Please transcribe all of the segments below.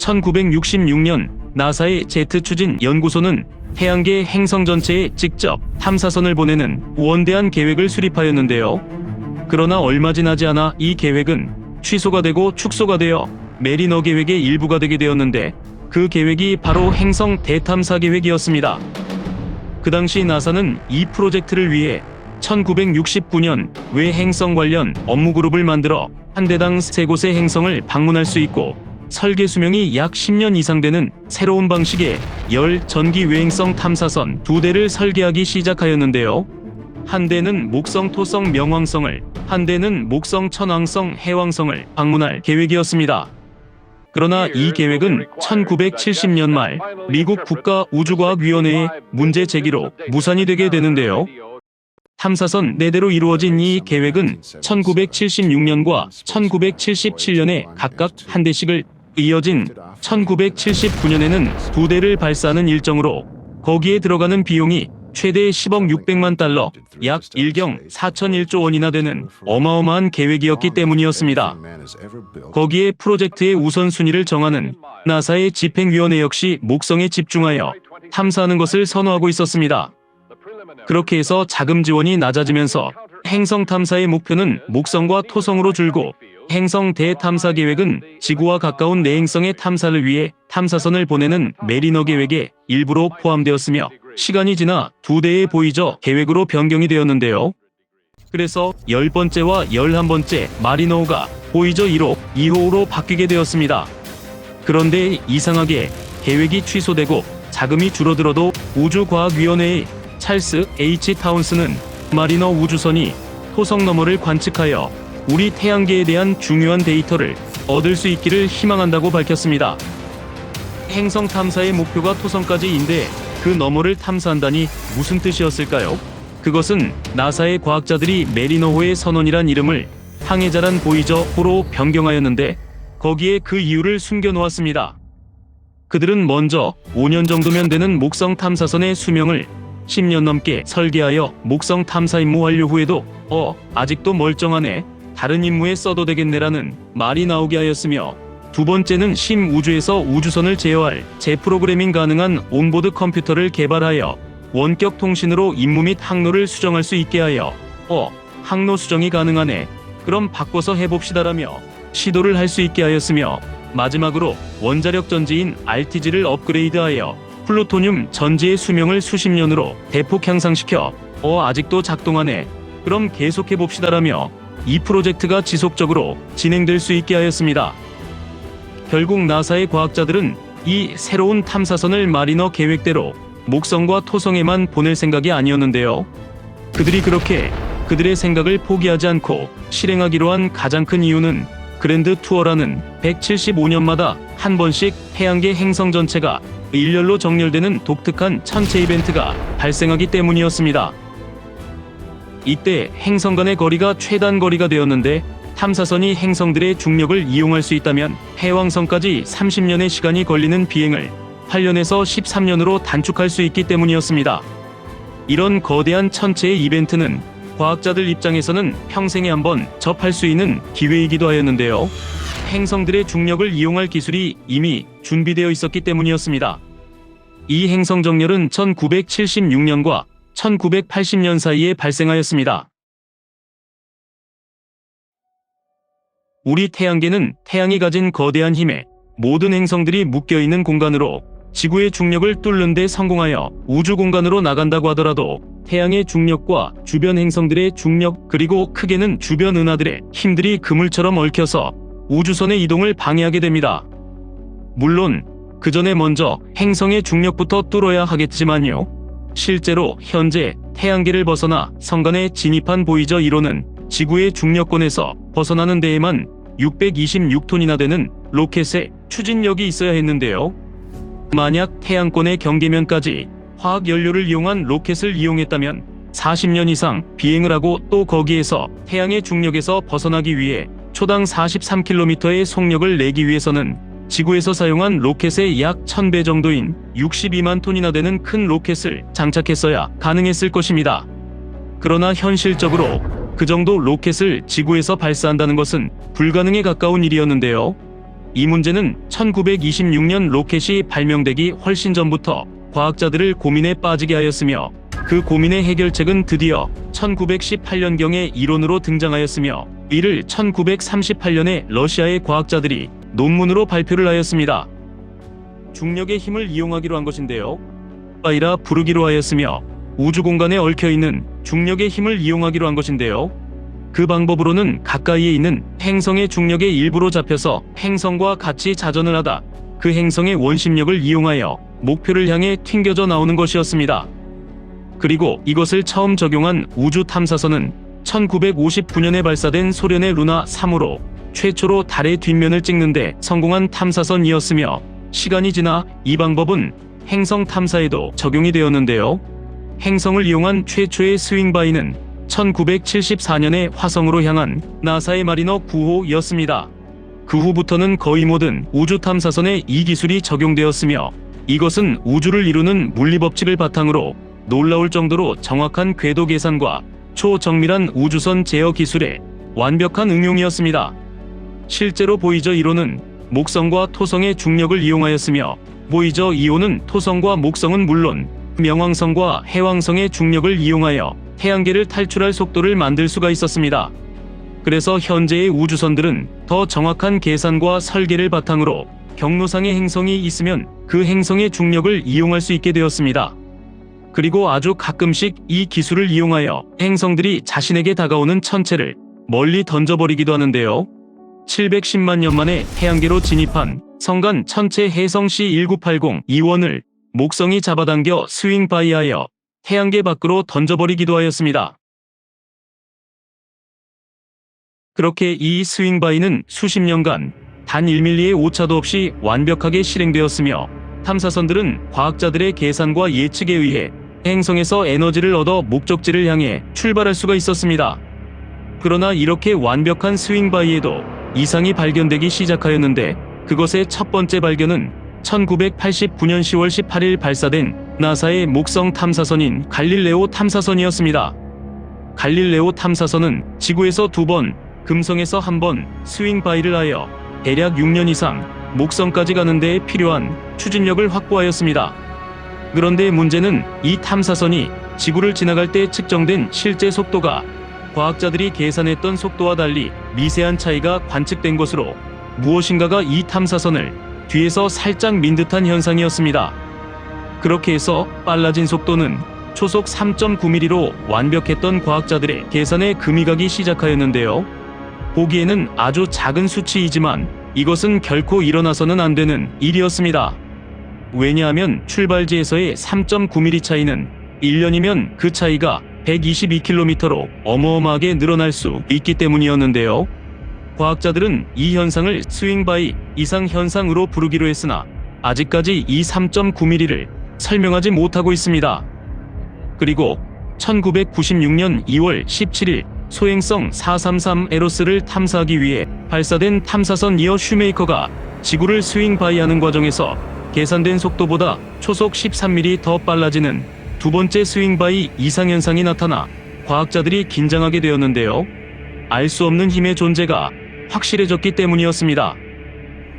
1966년 나사의 제트 추진 연구소는 태양계 행성 전체에 직접 탐사선을 보내는 원대한 계획을 수립하였는데요. 그러나 얼마 지나지 않아 이 계획은 취소가 되고 축소가 되어 메리너 계획의 일부가 되게 되었는데 그 계획이 바로 행성 대탐사 계획이었습니다. 그 당시 나사는 이 프로젝트를 위해 1969년 외 행성 관련 업무 그룹을 만들어 한 대당 세 곳의 행성을 방문할 수 있고 설계 수명이 약 10년 이상 되는 새로운 방식의 열 전기 외행성 탐사선 두 대를 설계하기 시작하였는데요. 한 대는 목성 토성 명왕성을, 한 대는 목성 천왕성 해왕성을 방문할 계획이었습니다. 그러나 이 계획은 1970년 말 미국 국가우주과학위원회의 문제 제기로 무산이 되게 되는데요. 탐사선 4대로 이루어진 이 계획은 1976년과 1977년에 각각 한 대씩을 이어진 1979년에는 두 대를 발사하는 일정으로 거기에 들어가는 비용이 최대 10억 600만 달러, 약 1경 4천일조 원이나 되는 어마어마한 계획이었기 때문이었습니다. 거기에 프로젝트의 우선순위를 정하는 나사의 집행위원회 역시 목성에 집중하여 탐사하는 것을 선호하고 있었습니다. 그렇게 해서 자금 지원이 낮아지면서 행성 탐사의 목표는 목성과 토성으로 줄고 행성 대탐사 계획은 지구와 가까운 내행성의 탐사를 위해 탐사선을 보내는 메리너 계획에 일부로 포함되었으며 시간이 지나 두 대의 보이저 계획으로 변경이 되었는데요. 그래서 열 번째와 열한 번째 마리노가 보이저 1호, 2호로 바뀌게 되었습니다. 그런데 이상하게 계획이 취소되고 자금이 줄어들어도 우주과학위원회의 찰스 H 타운스는 마리너 우주선이 토성 너머를 관측하여 우리 태양계에 대한 중요한 데이터를 얻을 수 있기를 희망한다고 밝혔습니다. 행성 탐사의 목표가 토성까지인데 그 너머를 탐사한다니 무슨 뜻이었을까요? 그것은 나사의 과학자들이 메리너호의 선원이란 이름을 항해자란 보이저 호로 변경하였는데 거기에 그 이유를 숨겨놓았습니다. 그들은 먼저 5년 정도면 되는 목성 탐사선의 수명을 10년 넘게 설계하여 목성 탐사 임무 완료 후에도 어 아직도 멀쩡하네 다른 임무에 써도 되겠네라는 말이 나오게 하였으며 두 번째는 심 우주에서 우주선을 제어할 재프로그래밍 가능한 온보드 컴퓨터를 개발하여 원격 통신으로 임무 및 항로를 수정할 수 있게 하여 어 항로 수정이 가능하네. 그럼 바꿔서 해봅시다라며 시도를 할 수 있게 하였으며 마지막으로 원자력 전지인 RTG를 업그레이드하여 플루토늄 전지의 수명을 수십 년으로 대폭 향상시켜 어 아직도 작동하네. 그럼 계속해 봅시다라며 이 프로젝트가 지속적으로 진행될 수 있게 하였습니다. 결국 나사의 과학자들은 이 새로운 탐사선을 마리너 계획대로 목성과 토성에만 보낼 생각이 아니었는데요. 그들이 그렇게 그들의 생각을 포기하지 않고 실행하기로 한 가장 큰 이유는 그랜드 투어라는 175년마다 한 번씩 태양계 행성 전체가 일렬로 정렬되는 독특한 천체 이벤트가 발생하기 때문이었습니다. 이때 행성 간의 거리가 최단 거리가 되었는데 탐사선이 행성들의 중력을 이용할 수 있다면 해왕성까지 30년의 시간이 걸리는 비행을 8년에서 13년으로 단축할 수 있기 때문이었습니다. 이런 거대한 천체의 이벤트는 과학자들 입장에서는 평생에 한번 접할 수 있는 기회이기도 하였는데요. 행성들의 중력을 이용할 기술이 이미 준비되어 있었기 때문이었습니다. 이 행성 정렬은 1976년과 1980년 사이에 발생하였습니다. 우리 태양계는 태양이 가진 거대한 힘에 모든 행성들이 묶여 있는 공간으로 지구의 중력을 뚫는 데 성공하여 우주 공간으로 나간다고 하더라도 태양의 중력과 주변 행성들의 중력 그리고 크게는 주변 은하들의 힘들이 그물처럼 얽혀서 우주선의 이동을 방해하게 됩니다. 물론 그 전에 먼저 행성의 중력부터 뚫어야 하겠지만요. 실제로 현재 태양계를 벗어나 성간에 진입한 보이저 1호는 지구의 중력권에서 벗어나는 데에만 626톤이나 되는 로켓의 추진력이 있어야 했는데요. 만약 태양권의 경계면까지 화학 연료를 이용한 로켓을 이용했다면 40년 이상 비행을 하고 또 거기에서 태양의 중력에서 벗어나기 위해 초당 43km의 속력을 내기 위해서는 지구에서 사용한 로켓의 약 1000배 정도인 62만 톤이나 되는 큰 로켓을 장착했어야 가능했을 것입니다. 그러나 현실적으로 그 정도 로켓을 지구에서 발사한다는 것은 불가능에 가까운 일이었는데요. 이 문제는 1926년 로켓이 발명되기 훨씬 전부터 과학자들을 고민에 빠지게 하였으며 그 고민의 해결책은 드디어 1918년경에 이론으로 등장하였으며 이를 1938년에 러시아의 과학자들이 논문으로 발표를 하였습니다. 중력의 힘을 이용하기로 한 것인데요. 아이라 부르기로 하였으며 우주 공간에 얽혀 있는 중력의 힘을 이용하기로 한 것인데요. 그 방법으로는 가까이에 있는 행성의 중력의 일부로 잡혀서 행성과 같이 자전을 하다 그 행성의 원심력을 이용하여 목표를 향해 튕겨져 나오는 것이었습니다. 그리고 이것을 처음 적용한 우주 탐사선은 1959년에 발사된 소련의 루나 3으로 최초로 달의 뒷면을 찍는데 성공한 탐사선이었으며 시간이 지나 이 방법은 행성 탐사에도 적용이 되었는데요. 행성을 이용한 최초의 스윙바이는 1974년에 화성으로 향한 나사의 마리너 9호였습니다. 그 후부터는 거의 모든 우주 탐사선에 이 기술이 적용되었으며 이것은 우주를 이루는 물리법칙을 바탕으로 놀라울 정도로 정확한 궤도 계산과 초정밀한 우주선 제어 기술의 완벽한 응용이었습니다. 실제로 보이저 1호는 목성과 토성의 중력을 이용하였으며 보이저 2호는 토성과 목성은 물론 명왕성과 해왕성의 중력을 이용하여 태양계를 탈출할 속도를 만들 수가 있었습니다. 그래서 현재의 우주선들은 더 정확한 계산과 설계를 바탕으로 경로상의 행성이 있으면 그 행성의 중력을 이용할 수 있게 되었습니다. 그리고 아주 가끔씩 이 기술을 이용하여 행성들이 자신에게 다가오는 천체를 멀리 던져버리기도 하는데요. 710만 년 만에 태양계로 진입한 성간 천체 해성 C1980 이원을 목성이 잡아당겨 스윙 바이하여 태양계 밖으로 던져버리기도 하였습니다. 그렇게 이 스윙 바이는 수십 년간 단 1밀리의 오차도 없이 완벽하게 실행되었으며 탐사선들은 과학자들의 계산과 예측에 의해 행성에서 에너지를 얻어 목적지를 향해 출발할 수가 있었습니다. 그러나 이렇게 완벽한 스윙 바이에도 이상이 발견되기 시작하였는데 그것의 첫 번째 발견은 1989년 10월 18일 발사된 나사의 목성 탐사선인 갈릴레오 탐사선이었습니다. 갈릴레오 탐사선은 지구에서 두 번, 금성에서 한 번 스윙 바이를 하여 대략 6년 이상 목성까지 가는 데에 필요한 추진력을 확보하였습니다. 그런데 문제는 이 탐사선이 지구를 지나갈 때 측정된 실제 속도가 과학자들이 계산했던 속도와 달리 미세한 차이가 관측된 것으로 무엇인가가 이 탐사선을 뒤에서 살짝 민 듯한 현상이었습니다. 그렇게 해서 빨라진 속도는 초속 3.9mm로 완벽했던 과학자들의 계산에 금이 가기 시작하였는데요. 보기에는 아주 작은 수치이지만 이것은 결코 일어나서는 안 되는 일이었습니다. 왜냐하면 출발지에서의 3.9mm 차이는 1년이면 그 차이가 122km로 어마어마하게 늘어날 수 있기 때문이었는데요. 과학자들은 이 현상을 스윙바이 이상 현상으로 부르기로 했으나 아직까지 이 3.9mm를 설명하지 못하고 있습니다. 그리고 1996년 2월 17일 소행성 433 에로스를 탐사하기 위해 발사된 탐사선 이어 슈메이커가 지구를 스윙바이하는 과정에서 계산된 속도보다 초속 13mm 더 빨라지는 두 번째 스윙바이 이상현상이 나타나 과학자들이 긴장하게 되었는데요. 알 수 없는 힘의 존재가 확실해졌기 때문이었습니다.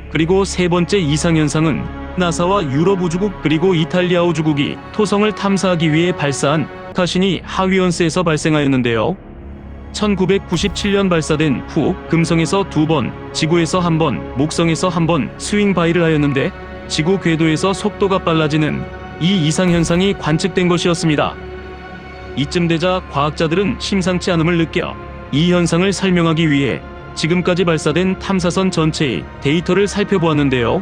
그리고 세 번째 이상현상은 나사와 유럽 우주국 그리고 이탈리아 우주국이 토성을 탐사하기 위해 발사한 카신이 하위원스에서 발생하였는데요. 1997년 발사된 후 금성에서 두 번, 지구에서 한 번, 목성에서 한 번 스윙 바이를 하였는데 지구 궤도에서 속도가 빨라지는 이 이상 현상이 관측된 것이었습니다. 이쯤 되자 과학자들은 심상치 않음을 느껴 이 현상을 설명하기 위해 지금까지 발사된 탐사선 전체의 데이터를 살펴보았는데요.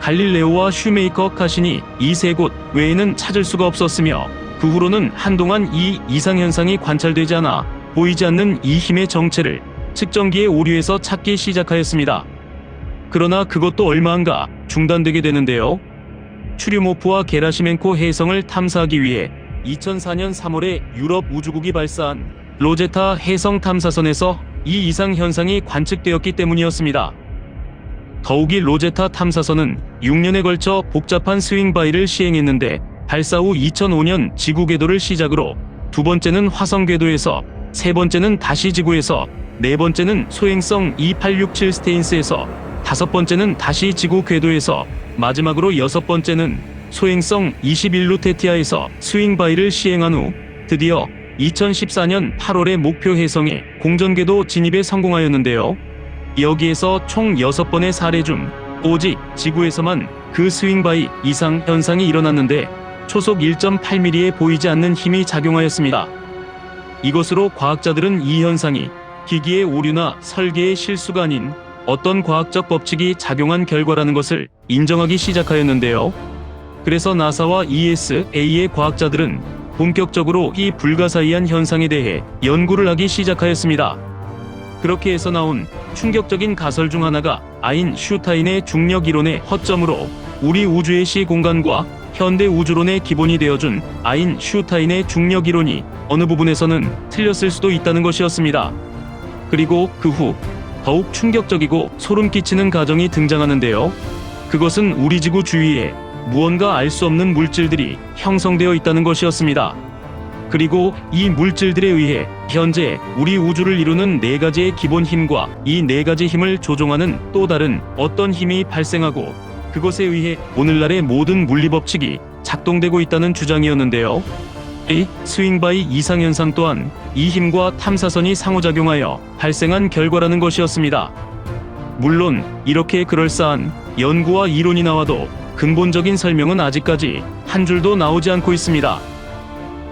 갈릴레오와 슈메이커 카신이 이 세 곳 외에는 찾을 수가 없었으며 그 후로는 한동안 이 이상 현상이 관찰되지 않아 보이지 않는 이 힘의 정체를 측정기의 오류에서 찾기 시작하였습니다. 그러나 그것도 얼마 안가 중단되게 되는데요. 추류모프와 게라시멘코 해성을 탐사하기 위해 2004년 3월에 유럽 우주국이 발사한 로제타 해성 탐사선에서 이 이상 현상이 관측되었기 때문이었습니다. 더욱이 로제타 탐사선은 6년에 걸쳐 복잡한 스윙 바이를 시행했는데 발사 후 2005년 지구 궤도를 시작으로 두 번째는 화성 궤도에서 세 번째는 다시 지구에서 네 번째는 소행성 2867 스테인스에서 다섯 번째는 다시 지구 궤도에서 마지막으로 여섯 번째는 소행성 21루테티아에서 스윙바이를 시행한 후 드디어 2014년 8월에 목표 해성에 공전궤도 진입에 성공하였는데요. 여기에서 총 6번의 사례 중 오직 지구에서만 그 스윙바이 이상 현상이 일어났는데 초속 1.8mm에 보이지 않는 힘이 작용하였습니다. 이것으로 과학자들은 이 현상이 기기의 오류나 설계의 실수가 아닌 어떤 과학적 법칙이 작용한 결과라는 것을 인정하기 시작하였는데요. 그래서 나사와 ESA의 과학자들은 본격적으로 이 불가사의한 현상에 대해 연구를 하기 시작하였습니다. 그렇게 해서 나온 충격적인 가설 중 하나가 아인슈타인의 중력 이론의 허점으로 우리 우주의 시 공간과 현대 우주론의 기본이 되어준 아인슈타인의 중력 이론이 어느 부분에서는 틀렸을 수도 있다는 것이었습니다. 그리고 그후 더욱 충격적이고 소름 끼치는 가정이 등장하는데요. 그것은 우리 지구 주위에 무언가 알 수 없는 물질들이 형성되어 있다는 것이었습니다. 그리고 이 물질들에 의해 현재 우리 우주를 이루는 네 가지의 기본 힘과 이 네 가지 힘을 조종하는 또 다른 어떤 힘이 발생하고 그것에 의해 오늘날의 모든 물리 법칙이 작동되고 있다는 주장이었는데요. 이 스윙바이 이상현상 또한 이 힘과 탐사선이 상호작용하여 발생한 결과라는 것이었습니다. 물론 이렇게 그럴싸한 연구와 이론이 나와도 근본적인 설명은 아직까지 한 줄도 나오지 않고 있습니다.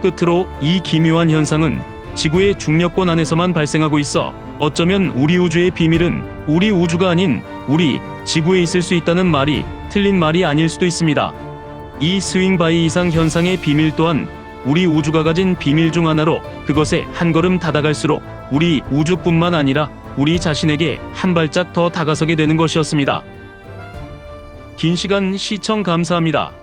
끝으로 이 기묘한 현상은 지구의 중력권 안에서만 발생하고 있어 어쩌면 우리 우주의 비밀은 우리 우주가 아닌 우리 지구에 있을 수 있다는 말이 틀린 말이 아닐 수도 있습니다. 이 스윙바이 이상 현상의 비밀 또한 우리 우주가 가진 비밀 중 하나로 그것에 한 걸음 다가갈수록 우리 우주뿐만 아니라 우리 자신에게 한 발짝 더 다가서게 되는 것이었습니다. 긴 시간 시청 감사합니다.